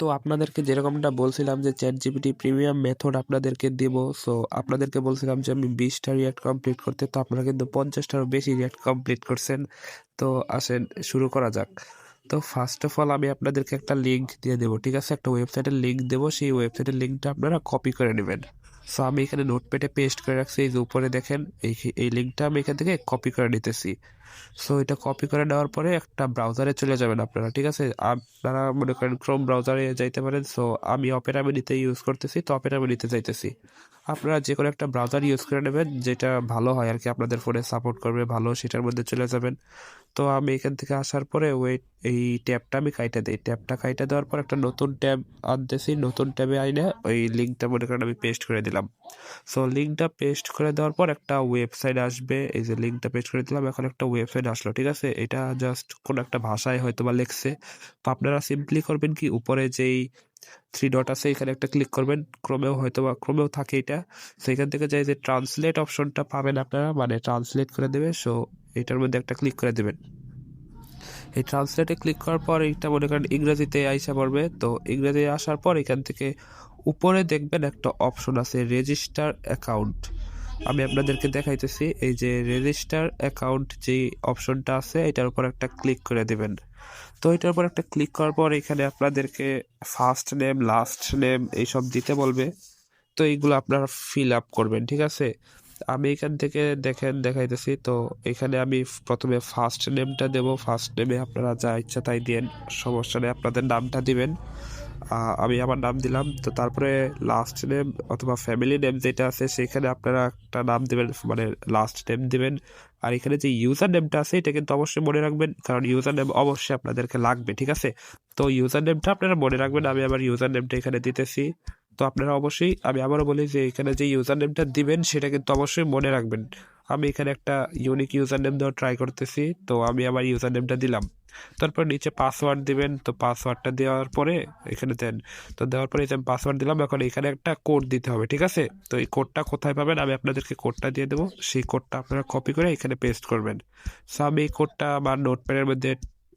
তো আপনাদেরকে যেরকমটা বলছিলাম যে চ্যাট জিপিটি প্রিমিয়াম মেথড আপনাদেরকে দেবো সো আপনাদেরকে বলছিলাম যে আমি বিশটা রিয়াক্ট কমপ্লিট করতে, তো আপনারা কিন্তু পঞ্চাশটারও বেশি রিয়াক্ট কমপ্লিট করছেন। তো আসেন, শুরু করা যাক। তো ফার্স্ট অফ অল আমি আপনাদেরকে একটা লিঙ্ক দিয়ে দেবো, ঠিক আছে? একটা ওয়েবসাইটের লিঙ্ক দেবো, সেই ওয়েবসাইটের লিঙ্কটা আপনারা কপি করে নেবেন। সো আমি এখানে নোটপ্যাডে পেস্ট করে রাখছি, এই যে উপরে দেখেন, এই এই লিঙ্কটা আমি এখান থেকে কপি করে নিতেছি। সো এটা কপি করে নেওয়ার পরে একটা ব্রাউজারে চলে যাবেন আপনারা, ঠিক আছে? আপনারা মনে করেন ক্রোম ব্রাউজারে যাইতে পারেন। সো আমি অপেরা মিনিতে ইউজ করতেছি, তো অপেরা মিনিতে যাইতেছি। আপনারা যে কোনো একটা ব্রাউজার ইউজ করে নেবেন, যেটা ভালো হয় আর কি, আপনাদের ফোনে সাপোর্ট করবে, ভালো সেটার মধ্যে চলে যাবেন। তো আমি এখান থেকে আসার পরে ওয়েট এই ট্যাবটা আমি কাইটে দিই। ট্যাবটা কাইটে দেওয়ার পর একটা নতুন ট্যাব আনতেছি, নতুন ট্যাবে আইনে ওই লিঙ্কটা মনে করেন আমি পেস্ট করে দিলাম। সো লিঙ্কটা পেস্ট করে দেওয়ার পর একটা ওয়েবসাইট আসবে, এই যে লিঙ্কটা পেস্ট করে দিলাম, এখন একটা ওয়েবসাইট আসলো, ঠিক আছে? এটা জাস্ট কোনো একটা ভাষায় হয়তো বা লেখছে। তো আপনারা সিম্পলি করবেন কি, উপরে যেই থ্রি ডট আছে, এখানে একটা ক্লিক করবেন। ক্রমেও হয়তো বা ক্রমেও থাকে এটা। সেখান থেকে যাই যে ট্রান্সলেট অপশনটা পাবেন আপনারা মানে ট্রান্সলেট করে দেবে। সো এটার মধ্যে একটা ক্লিক করে দেবেন। এই ট্রান্সলেটে ক্লিক করার পর এটা মনে করেন ইংরেজিতে আইসা পড়বে। তো ইংরেজি আসার পর এখান থেকে উপরে দেখবেন একটা অপশন আছে রেজিস্টার অ্যাকাউন্ট আমি আপনাদেরকে দেখাইতেছি, এই যে রেজিস্টার অ্যাকাউন্ট যে অপশনটা আছে, এটার উপর একটা ক্লিক করে দেবেন। তো এটার উপর একটা ক্লিক করার পর এখানে আপনাদেরকে ফার্স্ট নেম লাস্ট নেম এইসব দিতে বলবে। তো এইগুলো আপনারা ফিল আপ করবেন, ঠিক আছে? আমি এখান থেকে দেখেন, দেখাইতেছি, তো এখানে আমি প্রথমে ফার্স্ট নেমটা দেব। ফার্স্ট নেমে আপনারা যা ইচ্ছা তাই দিন সমস্যা নেই, আপনাদের নামটা দিবেন। আমি আমার নাম দিলাম। তো তারপরে লাস্ট নেম অথবা ফ্যামিলি নেম যেটা আছে, সেখানে আপনারা একটা নাম দেবেন মানে লাস্ট নেম দিবেন। আর এখানে যে ইউজার নেমটা আছে, এটা কিন্তু অবশ্যই মনে রাখবেন, কারণ ইউজার নেম অবশ্যই আপনাদেরকে লাগবে, ঠিক আছে? তো ইউজার নেমটা আপনারা মনে রাখবেন, আমি আমার ইউজার নেমটা এখানে দিতেছি। তো আপনারা অবশ্যই, আমি আবারও বলি যে, এখানে যে ইউজার নেমটা দিবেন, সেটা কিন্তু অবশ্যই মনে রাখবেন। আমি এখানে একটা ইউনিক ইউজার নেম দেওয়ার ট্রাই করতেছি, তো আমি আমার ইউজার নেমটা দিলাম। তারপর নিচে পাসওয়ার্ড দিবেন, তো পাসওয়ার্ডটা দেওয়ার পরে এখানে দেন। তো দেওয়ার পরে আমি পাসওয়ার্ড দিলাম, এখন এখানে একটা কোড দিতে হবে, ঠিক আছে? তো এই কোডটা কোথায় পাবেন? আমি আপনাদেরকে কোডটা দিয়ে দেবো। সেই কোডটা আপনারা কপি করে এখানে পেস্ট করবেন। সো আমি এই কোডটা আমার নোটপ্যাডের মধ্যে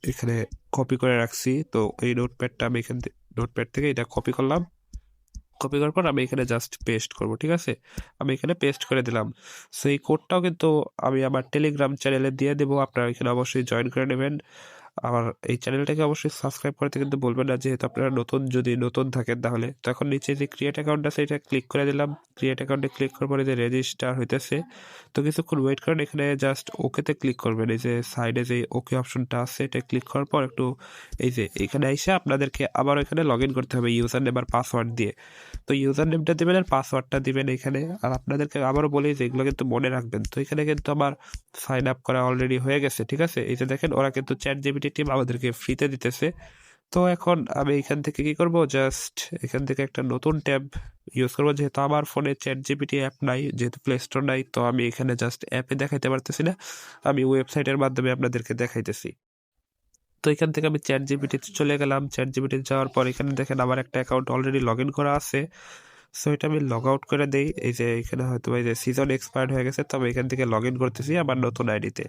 এখানে কপি করে রাখছি। তো এই নোটপ্যাডটা আমি এখান থেকে নোটপ্যাড থেকে এটা কপি করলাম। কপি করার পর আমি এখানে জাস্ট পেস্ট করব, ঠিক আছে? আমি এখানে পেস্ট করে দিলাম। সো এই কোডটাও কিন্তু আমি আমার টেলিগ্রাম চ্যানেলে দিয়ে দেবো, আপনারা এখানে অবশ্যই জয়েন করে নেবেন। আমার এই চ্যানেলটাকে অবশ্যই সাবস্ক্রাইব করতে কিন্তু বলবেন না। যেহেতু আপনারা নতুন, যদি নতুন থাকেন তাহলে। তো এখন নিচে যে ক্রিয়েট অ্যাকাউন্ট আছে, এটা ক্লিক করে দিলাম। ক্রিয়েট অ্যাকাউন্টে ক্লিক করার পরে যে রেজিস্টার হইতেছে, তো কিছুক্ষণ ওয়েট করেন। এখানে জাস্ট ওকেতে ক্লিক করবেন। এই যে সাইডে যে ওকে অপশনটা আছে, এটা ক্লিক করার পর একটু এই যে এখানে এসে আপনাদেরকে আবার এখানে লগ ইন করতে হবে ইউজার নেম আর পাসওয়ার্ড দিয়ে। তো ইউজার নেমটা দেবেন আর পাসওয়ার্ডটা দিবেন এখানে। আর আপনাদেরকে আবারও বলি যে এগুলো কিন্তু মনে রাখবেন। তো এখানে কিন্তু আমার সাইন আপ করা অলরেডি হয়ে গেছে, ঠিক আছে? এই যে দেখেন, ওরা কিন্তু চ্যাট জিবিটি টিম আমাদেরকে ফ্রিতে দিতেছে। তো এখন আমি এখান থেকে কি করব? জাস্ট এখান থেকে একটা নতুন ট্যাব ইউজ করব। যেহেতু আমার ফোনে চ্যাট জিপিটি অ্যাপ নাই, যেহেতু প্লে স্টোর নাই, তো আমি এখানে জাস্ট অ্যাপে দেখাইতে পারতেছি না। আমি ওয়েবসাইটের মাধ্যমে আপনাদেরকে দেখাইতেছি। তো এখান থেকে আমি চ্যাট জিপিটিতে চলে গেলাম। চ্যাট জিপিটি যাওয়ার পর এখানে দেখেন আমার একটা অ্যাকাউন্ট অলরেডি লগ ইন করা আছে। সো এটা আমি লগ আউট করে দেই। এই যে এখানে হয়তো এই যে সিজন এক্সপায়ার্ড হয়ে গেছে, তো আমি এখান থেকে লগ ইন করতেছি আমার নতুন আইডিতে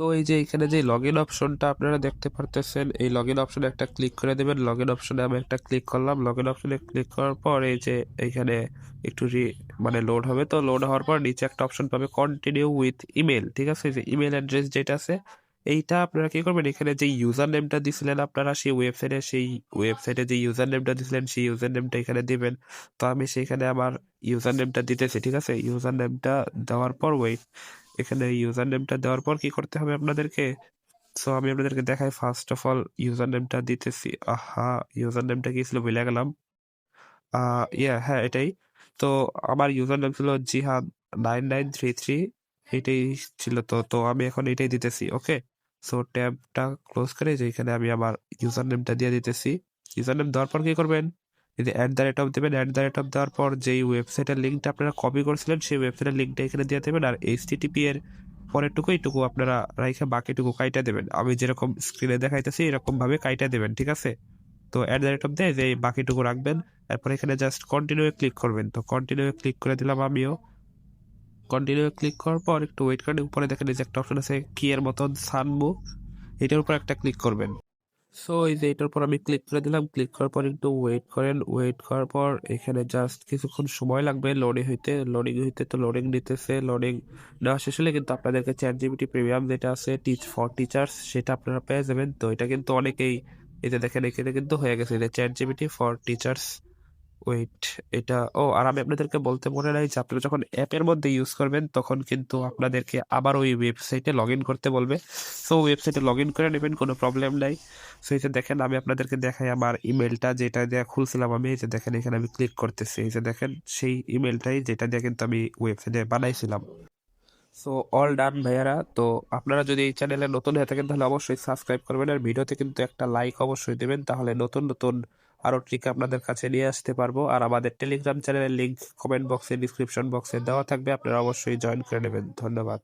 তো এই যে এখানে যে লগ ইন অপশনটা আপনারা দেখতে পারতেছেন, এই লগ ইন অপশনে একটা ক্লিক করে দেবেন। লগ ইন অপশনে আমি একটা ক্লিক করলাম। লগ ইন অপশনে ক্লিক করার পর এই যে এইখানে একটু মানে লোড হবে। তো লোড হওয়ার পর নিচে একটা অপশন পাবে কন্টিনিউ উইথ ইমেল ঠিক আছে? যে ইমেল অ্যাড্রেস যেটা আছে, এইটা আপনারা কি করবেন? এখানে যে ইউজার নেমটা দিছিলেন আপনারা, সেই ওয়েবসাইটে সেই ওয়েবসাইটে যে ইউজার নেমটা দিছিলেন, সেই ইউজার নেমটা এখানে দিবেন। তো আমি সেখানে আমার ইউজার নেমটা দিতেছি, ঠিক আছে? ইউজার নেমটা দেওয়ার পর ওয়েট এখানে ইউজার নেমটা দেওয়ার পর কি করতে হবে আপনাদেরকে? সো আমি আপনাদেরকে দেখাই ফার্স্ট অফ অল ইউজার নেমটা দিতেছি। আহা ইউজার নেমটা কি ছিল? ভুলে গেলাম। ইয়া হ্যাঁ এটাই। তো, আমার ইউজার নেম ছিল জিহাদ নাইন নাইন থ্রি থ্রি, এটাই ছিল তো তো আমি এখন এটাই দিতেছি ওকে সো ট্যাবটা ক্লোজ করে যে এখানে আমি আমার ইউজার নেমটা দিয়ে দিতেছি। ইউজার নেম দেওয়ার পর কি করবেন? এই যে অ্যাট দ্য রেট অফ দেবেন অ্যাট দ্য রেট অফ দেওয়ার পর যেই ওয়েবসাইটের লিঙ্কটা আপনারা কপি করছিলেন, সেই ওয়েবসাইটের লিঙ্কটা এখানে দিয়ে দেবেন আর এইচ টিটিপি এর পরেরটুকু এইটুকু আপনারা রাইখে বাকিটুকু কাইটা দেবেন। আমি যেরকম স্ক্রিনে দেখাইতেছি এরকম ভাবে কাইটা দেবেন, ঠিক আছে? তো অ্যাট দ্য রেট অফ দেয় যে বাকিটুকু রাখবেন, তারপর এখানে জাস্ট কন্টিনিউ ক্লিক করবেন। তো কন্টিনিউ ক্লিক করে দিলাম আমিও। কন্টিনিউ ক্লিক করার পর একটু ওয়েট করেন উপরে দেখেন যে একটা অপশন আছে কি এর মতন সানমু এটার উপর একটা ক্লিক করবেন। সো এই যে এটার পর আমি ক্লিক করে দিলাম ক্লিক করার পর একটু ওয়েট করেন ওয়েট করার পর এখানে জাস্ট কিছুক্ষণ সময় লাগবে লোডিং হইতে। লোডিং হইতে তো লোডিং নিতেছে লোডিং না শেষ হলে কিন্তু আপনাদেরকে চ্যাট জিবিটি প্রিমিয়াম যেটা আছে টিচ ফর টিচার্স সেটা আপনারা পেয়ে যাবেন। তো এটা কিন্তু অনেকেই যে দেখেন, এখানে কিন্তু হয়ে গেছে এটা chat GPT for teachers wait এটা, ও, আর আমি আপনাদেরকে বলতে মনে নাই যে আপনারা যখন অ্যাপের মধ্যে ইউজ করবেন, তখন কিন্তু আপনাদেরকে আবার ওই ওয়েবসাইটে লগ ইন করতে বলবে। সো ওয়েবসাইটে লগ ইন করে নেবেন, কোনো প্রবলেম নাই। সো এই যে দেখেন, আমি আপনাদেরকে দেখাই আমার ইমেলটা যেটা দিয়ে খুলছিলাম আমি, এই যে দেখেন, এখানে আমি ক্লিক করতেছি। এই যে দেখেন, সেই ইমেলটাই যেটা দিয়ে কিন্তু আমি ওয়েবসাইটে বানাইছিলাম। সো অল ডান ভাইয়ারা। তো আপনারা যদি এই চ্যানেলে নতুন হয়ে থাকেন, তাহলে অবশ্যই সাবস্ক্রাইব করবেন। আর ভিডিওতে কিন্তু একটা লাইক অবশ্যই দেবেন। তাহলে নতুন নতুন আরও ট্রিক আপনাদের কাছে নিয়ে আসতে পারব। আর আমাদের টেলিগ্রাম চ্যানেলের লিঙ্ক কমেন্ট বক্সে ডিসক্রিপশন বক্সে দেওয়া থাকবে। আপনারা অবশ্যই জয়েন করে নেবেন। ধন্যবাদ।